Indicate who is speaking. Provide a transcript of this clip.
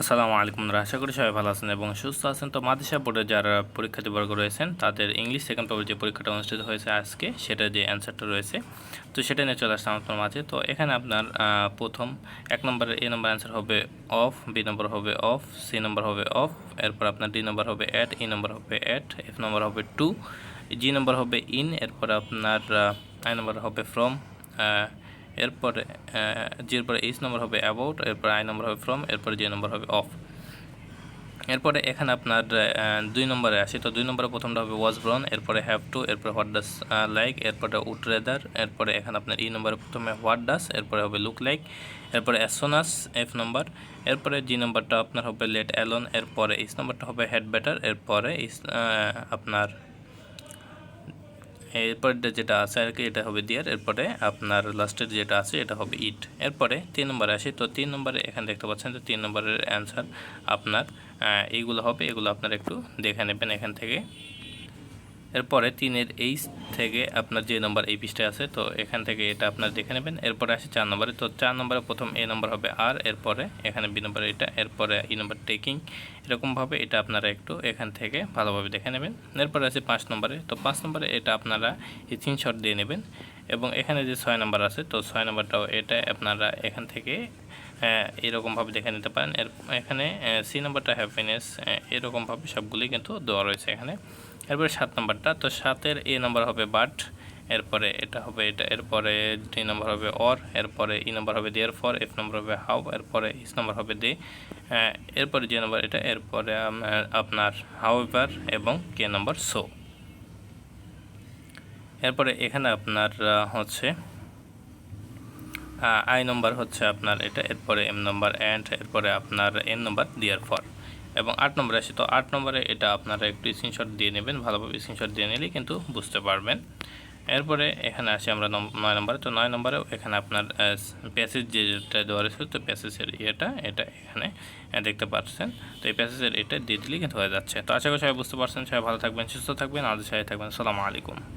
Speaker 1: আসসালামু আলাইকুম আশা করি সবাই ভালো আছেন এবং সুস্থ আছেন। তো মাদ্রাসা বোর্ডে যারা পরীক্ষার্থী বর্গ রয়েছেন, তাদের ইংলিশ সেকেন্ড পেপার যে পরীক্ষাটা অনুষ্ঠিত হয়েছে আজকে, সেটা যে অ্যান্সারটা রয়েছে, তো সেটা নিয়ে চলে আসলাম আপনার মাঝে। তো এখানে আপনার প্রথম, এক নম্বরের এ নম্বর অ্যান্সার হবে অফ বি নম্বর হবে অফ সি নম্বর হবে অফ এরপর আপনার ডি নম্বর হবে অ্যাট ই নম্বর হবে অ্যাট এফ নম্বর হবে টু জি নম্বর হবে ইন এরপর আপনার আই নম্বর হবে ফ্রম এরপরে জির পরে এইচ নম্বর হবে অ্যাবাউট এরপর আই নম্বর হবে ফ্রম এরপরে যে নম্বর হবে অফ এরপরে এখানে আপনার দুই নম্বরে আসে। তো দুই নম্বরে প্রথমটা হবে ওয়াজ ব্রন এরপরে হ্যাভ টু এরপরে হোয়াট ডাস লাইক এরপরে উড রেদার এরপরে এখানে আপনার ই নম্বরে প্রথমে হোয়াট ডাস এরপরে হবে লুক লাইক এরপরে অ্যাসোনাস এফ নম্বর এরপরে জি নম্বরটা আপনার হবে লেট অ্যালন এরপরে ইস নম্বরটা হবে হেড বেটার এরপরে আপনার এরপরে যেটা আছে আর কি, এটা হবে দিয়ার এরপরে আপনার লাস্টের যেটা আছে, এটা হবে ইট এরপরে তিন নম্বরে আসি, তো তিন নম্বরে এখানে দেখতে পাচ্ছেন তো তিন নম্বরের অ্যান্সার আপনার এইগুলো হবে, এগুলো আপনার একটু দেখে নেবেন এখান থেকে। এরপরে তিনের এইচ থেকে আপনার যে নম্বর এই পৃষ্ঠায় আছে, তো এখান থেকে এটা আপনার দেখে নেবেন। এরপরে আসে চার নম্বরে, তো চার নম্বরে প্রথম এ নম্বর হবে আর, এরপরে এখানে বি নম্বর এটা, এরপরে ই নম্বর টেকিং। এরকমভাবে এটা আপনারা একটু এখান থেকে ভালোভাবে দেখে নেবেন। এরপরে আছে পাঁচ নম্বরে, তো পাঁচ নম্বরে এটা আপনারা স্ক্রিনশট দিয়ে নেবেন এবং এখানে যে ছয় নম্বর আছে, তো ছয় নম্বরটাও এটা আপনারা এখান থেকে এরকমভাবে দেখে নিতে পারেন। এখানে সি নম্বরটা হ্যাপিনেস এরকমভাবে সবগুলি কিন্তু দেওয়া রয়েছে এখানে। এরপরে সাত নম্বরটা, তো সাতের এ নম্বর হবে বাট, এরপরে এটা হবে এটা, এরপরে ডি নম্বর হবে অর, এরপরে ই নম্বর হবে দেয়ার ফর, এফ নম্বর হবে হাউ, এরপরে ইস নম্বর হবে দে এরপরে যে নম্বর এটা, এরপরে আপনার হাউ এভার এবং কে নম্বর সো। এরপরে এখানে আপনার হচ্ছে আই নম্বর হচ্ছে আপনার এটা, এরপরে এম নম্বর অ্যান্ড, এরপরে আপনার এন নম্বর দিয়ার ফর। এবং আট নম্বরে আসি। তো আট নম্বরে এটা আপনারা একটু স্ক্রিনশট দিয়ে নেবেন, ভালোভাবে স্ক্রিনশট দিয়ে নিলেই কিন্তু বুঝতে পারবেন। এরপরে এখানে আসি আমরা নয় নম্বরে। তো নয় নম্বরেও এখানে আপনার প্যাসেজ যেটা দেওয়া রয়েছে, তো প্যাসেজের ইয়েটা, এটা এখানে দেখতে পাচ্ছেন। তো এই প্যাসেজের এটা দিয়ে দিলেই কিন্তু হয়ে যাচ্ছে। তো আশা করি সবাই বুঝতে পারছেন। সবাই ভালো থাকবেন, সুস্থ থাকবেন, আমাদের সাথে থাকবেন। সালামু আলাইকুম।